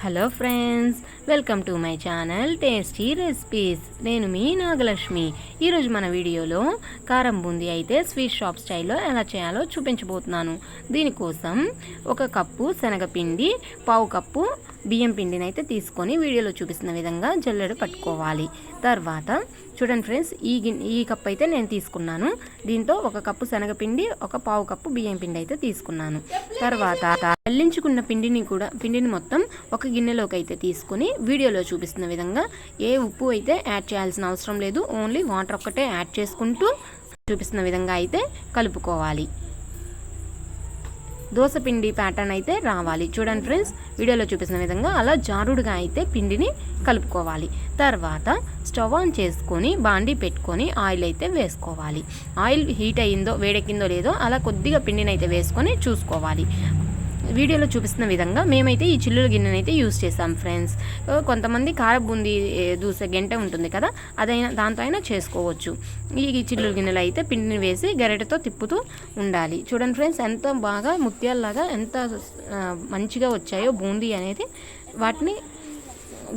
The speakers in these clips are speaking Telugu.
Hello friends welcome to my channel tasty recipes. నేను మీ నాగలక్ష్మి. ఈరోజు మన వీడియోలో కారం బూందీ అయితే స్వీట్ షాప్ స్టైల్లో ఎలా చేయాలో చూపించబోతున్నాను. దీనికోసం ఒక కప్పు శనగపిండి పావు కప్పు బియ్యం పిండిని అయితే తీసుకొని వీడియోలో చూపిస్తున్న విధంగా జల్లెడ పట్టుకోవాలి. తర్వాత చూడండి ఫ్రెండ్స్ ఈ గిన్ ఈ కప్ అయితే నేను తీసుకున్నాను. దీంతో ఒక కప్పు శనగపిండి ఒక పావు కప్పు బియ్యం పిండి అయితే తీసుకున్నాను. తర్వాత చల్లించుకున్న పిండిని కూడా పిండిని మొత్తం ఒక గిన్నెలోకి అయితే తీసుకొని వీడియోలో చూపిస్తున్న విధంగా ఏ ఉప్పు అయితే యాడ్ చేయాల్సిన అవసరం లేదు ఓన్లీ వాటర్ ఒక్కటే యాడ్ చేసుకుంటూ చూపిస్తున్న విధంగా అయితే కలుపుకోవాలి. దోశపిండి ప్యాటర్న్ అయితే రావాలి. చూడండి ఫ్రెండ్స్ వీడియోలో చూపిస్తున్న విధంగా అలా జారుడుగా అయితే పిండిని కలుపుకోవాలి. తర్వాత స్టవ్ ఆన్ చేసుకొని బాండి పెట్టుకొని ఆయిల్ అయితే వేసుకోవాలి. ఆయిల్ హీట్ అయ్యిందో వేడెక్కిందో లేదో అలా కొద్దిగా పిండిని అయితే వేసుకొని చూసుకోవాలి. వీడియోలో చూపిస్తున్న విధంగా మేమైతే ఈ చిల్లుల గిన్నెని అయితే యూస్ చేసాం ఫ్రెండ్స్ కొంతమంది కార బూందీ దూసే గంటె ఉంటుంది కదా అదైనా దాంతో అయినా చేసుకోవచ్చు. ఈ చిల్లుల గిన్నెలు అయితే పిండిని వేసి గరిటెతో తిప్పుతూ ఉండాలి. చూడండి ఫ్రెండ్స్ ఎంత బాగా ముత్యాలలాగా ఎంత మంచిగా వచ్చాయో బూందీ అనేది వాటిని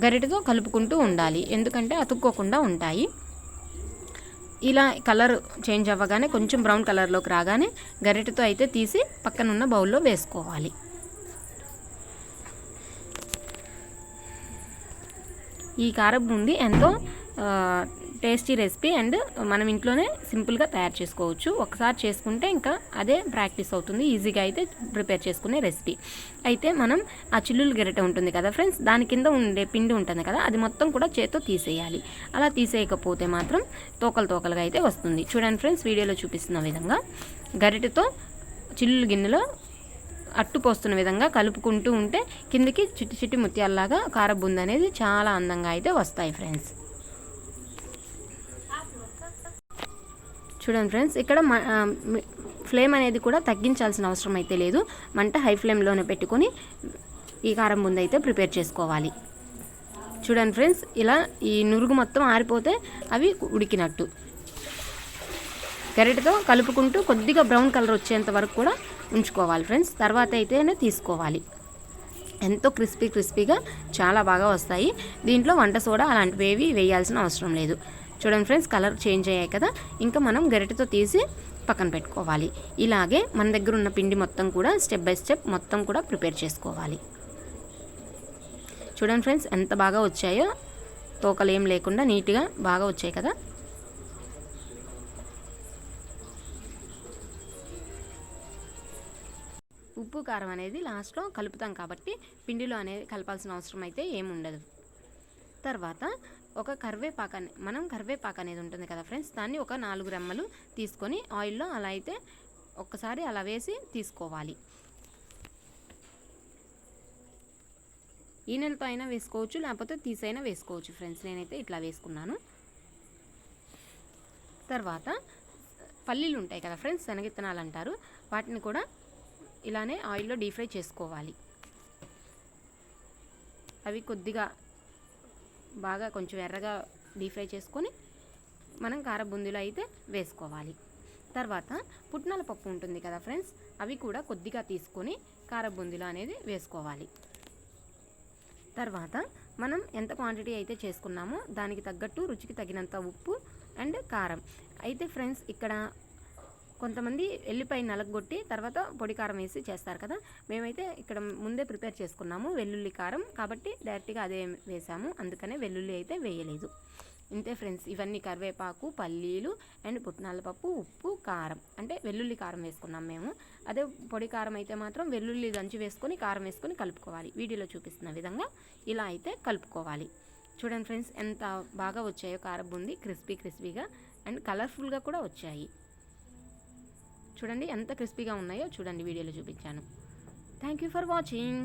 గరిటెతో కలుపుకుంటూ ఉండాలి. ఎందుకంటే అతుక్కోకుండా ఉంటాయి. ఇలా కలర్ చేంజ్ అవ్వగానే కొంచెం బ్రౌన్ కలర్లోకి రాగానే గరిటెతో అయితే తీసి పక్కనున్న బౌల్లో వేసుకోవాలి. ఈ కారం నుండి ఎంతో టేస్టీ రెసిపీ అండ్ మనం ఇంట్లోనే సింపుల్గా తయారు చేసుకోవచ్చు. ఒకసారి చేసుకుంటే ఇంకా అదే ప్రాక్టీస్ అవుతుంది. ఈజీగా అయితే ప్రిపేర్ చేసుకునే రెసిపీ. అయితే మనం ఆ చిల్లులు గెరట ఉంటుంది కదా ఫ్రెండ్స్ దాని కింద ఉండే పిండి ఉంటుంది కదా అది మొత్తం కూడా చేత్తో తీసేయాలి. అలా తీసేయకపోతే మాత్రం తోకలు తోకలుగా అయితే వస్తుంది. చూడండి ఫ్రెండ్స్ వీడియోలో చూపిస్తున్న విధంగా గరిటెతో చిల్లులు గిన్నెలో అట్టుపోస్తున్న విధంగా కలుపుకుంటూ ఉంటే కిందకి చిట్టి చిట్టి ముత్యాల్లాగా కారబుంది అనేది చాలా అందంగా అయితే వస్తాయి ఫ్రెండ్స్. చూడండి ఫ్రెండ్స్ ఇక్కడ ఫ్లేమ్ అనేది కూడా తగ్గించాల్సిన అవసరం అయితే లేదు. మంట హై ఫ్లేమ్లోనే పెట్టుకొని ఈ కారం ముందు అయితే ప్రిపేర్ చేసుకోవాలి. చూడండి ఫ్రెండ్స్ ఇలా ఈ నురుగు మొత్తం ఆరిపోతే అవి ఉడికినట్టు. గరిటతో కలుపుకుంటూ కొద్దిగా బ్రౌన్ కలర్ వచ్చేంత వరకు కూడా ఉంచుకోవాలి ఫ్రెండ్స్. తర్వాత అయితేనే తీసుకోవాలి. ఎంతో క్రిస్పీ క్రిస్పీగా చాలా బాగా వస్తాయి. దీంట్లో వంట సోడా అలాంటివి ఏవి వేయాల్సిన అవసరం లేదు. చూడండి ఫ్రెండ్స్ కలర్ చేంజ్ అయ్యాయి కదా. ఇంకా మనం గరిటెతో తీసి పక్కన పెట్టుకోవాలి. ఇలాగే మన దగ్గర ఉన్న పిండి మొత్తం కూడా స్టెప్ బై స్టెప్ మొత్తం కూడా ప్రిపేర్ చేసుకోవాలి. చూడండి ఫ్రెండ్స్ ఎంత బాగా వచ్చాయో. తోకలు ఏం లేకుండా నీట్గా బాగా వచ్చాయి కదా. ఉప్పు కారం అనేది లాస్ట్లో కలుపుతాం కాబట్టి పిండిలో అనేది కలపాల్సిన అవసరం అయితే ఏముండదు. తర్వాత ఒక కరివేపాకు మనం కరివేపాకు అనేది ఉంటుంది కదా ఫ్రెండ్స్ దాన్ని ఒక నాలుగు రెమ్మలు తీసుకొని ఆయిల్లో అలా అయితే ఒక్కసారి అలా వేసి తీసుకోవాలి. ఈ నెలతో అయినా వేసుకోవచ్చు లేకపోతే తీసైనా వేసుకోవచ్చు ఫ్రెండ్స్ నేనైతే ఇట్లా వేసుకున్నాను. తర్వాత పల్లీలు ఉంటాయి కదా ఫ్రెండ్స్ శనగిత్తనాలు అంటారు వాటిని కూడా ఇలానే ఆయిల్లో డీప్ ఫ్రై చేసుకోవాలి. అవి కొద్దిగా బాగా కొంచెం ఎర్రగా డీప్ ఫ్రై చేసుకొని మనం కార బుందీలో అయితే వేసుకోవాలి. తర్వాత పుట్నాల పప్పు ఉంటుంది కదా ఫ్రెండ్స్ అవి కూడా కొద్దిగా తీసుకొని కార బుందీలో అనేది వేసుకోవాలి. తర్వాత మనం ఎంత క్వాంటిటీ అయితే చేసుకున్నామో దానికి తగ్గట్టు రుచికి తగినంత ఉప్పు అండ్ కారం. అయితే ఫ్రెండ్స్ ఇక్కడ కొంతమంది ఎల్లిపాయ నలగొట్టి తర్వాత పొడి కారం వేసి చేస్తారు కదా. మేమైతే ఇక్కడ ముందే ప్రిపేర్ చేసుకున్నాము వెల్లుల్లి కారం. కాబట్టి డైరెక్ట్గా అదే వేసాము. అందుకనే వెల్లుల్లి అయితే వేయలేదు. ఇంతే ఫ్రెండ్స్ ఇవన్నీ కరివేపాకు పల్లీలు అండ్ పుట్నాల పప్పు ఉప్పు కారం. అంటే వెల్లుల్లి కారం వేసుకున్నాం మేము. అదే పొడి కారం అయితే మాత్రం వెల్లుల్లి దంచి వేసుకొని కారం వేసుకొని కలుపుకోవాలి. వీడియోలో చూపిస్తున్న విధంగా ఇలా అయితే కలుపుకోవాలి. చూడండి ఫ్రెండ్స్ ఎంత బాగా వచ్చాయో కారం బుంది. క్రిస్పీ క్రిస్పీగా అండ్ కలర్ఫుల్గా కూడా వచ్చాయి. చూడండి ఎంత క్రిస్పీగా ఉన్నాయో చూడండి వీడియోలో చూపించాను. Thank you for watching